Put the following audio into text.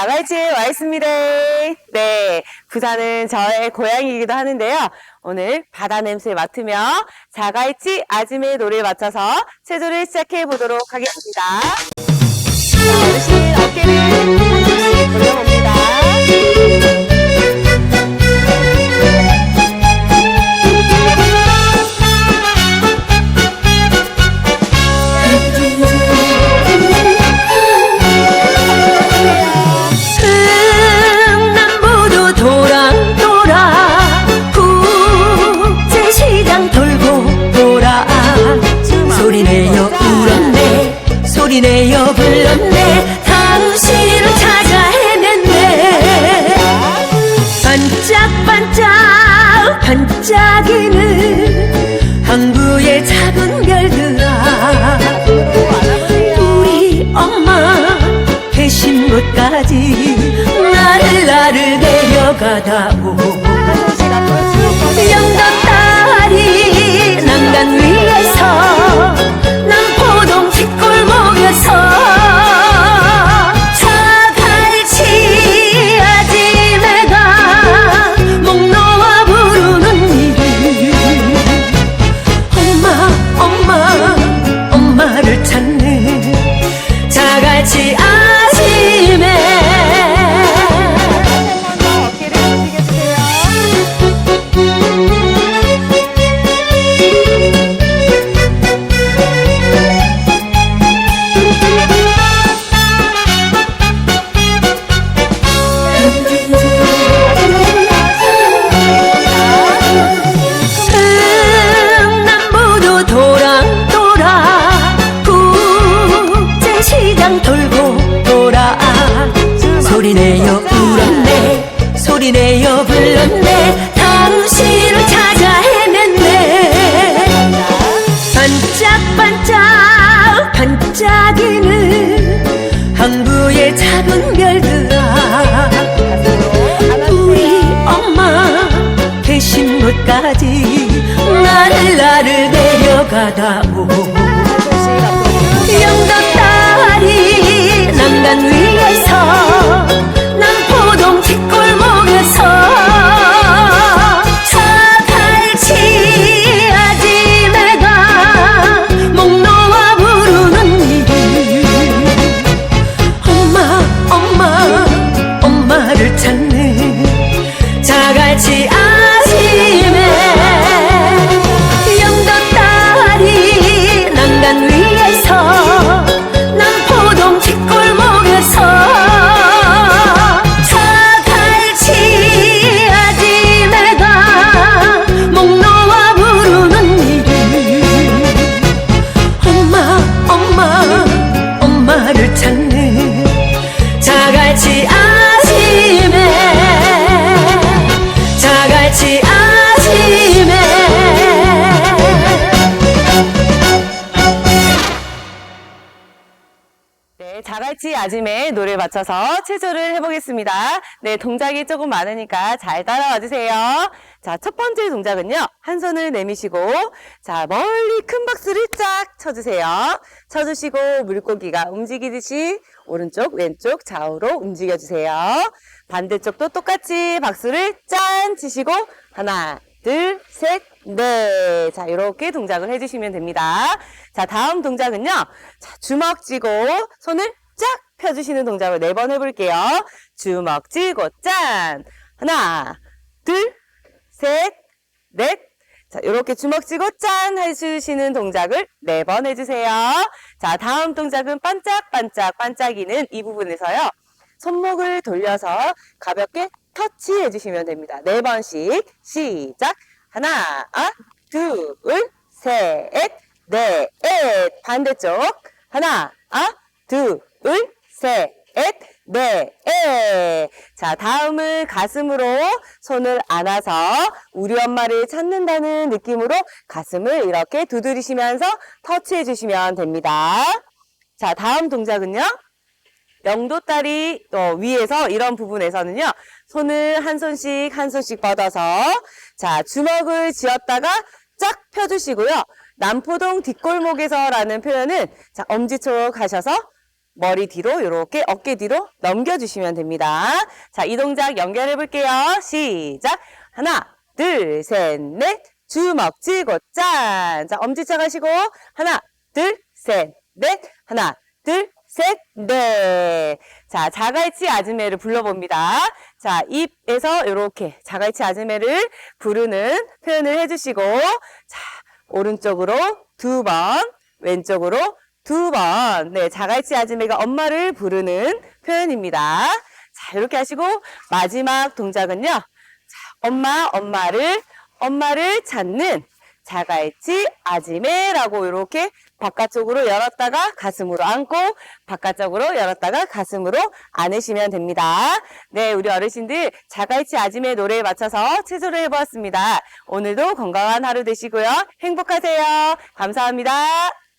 자갈치에 와 있습니다. 네, 부산은 저의 고향이기도 하는데요. 오늘 바다 냄새 맡으며 자갈치 아줌의 노래에 맞춰서 체조를 시작해 보도록 하겠습니다. 내요. 불렀네. 당신을 찾아 헤맸네. 반짝반짝 반짝이는 항구의 작은 별들아. 우리 엄마 배신못까지 나를 나를 데려가다오 자갈 ዳቦ 네, 자갈치 아짐의 노래 맞춰서 체조를 해보겠습니다. 네, 동작이 조금 많으니까 잘 따라와 주세요. 자, 첫 번째 동작은요. 한 손을 내미시고, 자, 멀리 큰 박수를 쫙 쳐주세요. 쳐주시고, 물고기가 움직이듯이 오른쪽, 왼쪽, 좌우로 움직여주세요. 반대쪽도 똑같이 박수를 짠 치시고, 하나, 둘, 셋, 넷. 자, 이렇게 동작을 해주시면 됩니다. 자, 다음 동작은요. 자, 주먹 쥐고 손을 쫙 펴주시는 동작을 네 번 해볼게요. 주먹 쥐고 짠. 하나, 둘, 셋, 넷. 자, 이렇게 주먹 쥐고 짠 해주시는 동작을 네 번 해주세요. 자, 다음 동작은 반짝반짝 반짝이는 이 부분에서요. 손목을 돌려서 가볍게 터치해 주시면 됩니다. 네 번씩 시작. 하나, 아, 둘, 셋, 넷, 반대쪽. 하나, 아, 둘, 셋, 넷, 자, 다음은 가슴으로 손을 안아서 우리 엄마를 찾는다는 느낌으로 가슴을 이렇게 두드리시면서 터치해 주시면 됩니다. 자, 다음 동작은요. 영도다리 어, 위에서 이런 부분에서는요. 손을 한 손씩 한 손씩 뻗어서 자 주먹을 쥐었다가 쫙 펴주시고요. 남포동 뒷골목에서라는 표현은 자 엄지척 하셔서 머리 뒤로 이렇게 어깨 뒤로 넘겨주시면 됩니다. 자, 이 동작 연결해 볼게요. 시작. 하나, 둘, 셋, 넷. 주먹 쥐고 짠. 자, 엄지척 하시고 하나, 둘, 셋, 넷. 하나, 둘, 셋, 넷. 자, 자갈치 아즈메를 불러봅니다. 자, 입에서 이렇게 자갈치 아즈메를 부르는 표현을 해주시고, 자, 오른쪽으로 두 번, 왼쪽으로 두 번. 네, 자갈치 아즈메가 엄마를 부르는 표현입니다. 자, 이렇게 하시고, 마지막 동작은요. 자, 엄마, 엄마를, 엄마를 찾는 자갈치 아지매라고 이렇게 바깥쪽으로 열었다가 가슴으로 안고 바깥쪽으로 열었다가 가슴으로 안으시면 됩니다. 네, 우리 어르신들 자갈치 아지매 노래에 맞춰서 체조를 해보았습니다. 오늘도 건강한 하루 되시고요. 행복하세요. 감사합니다.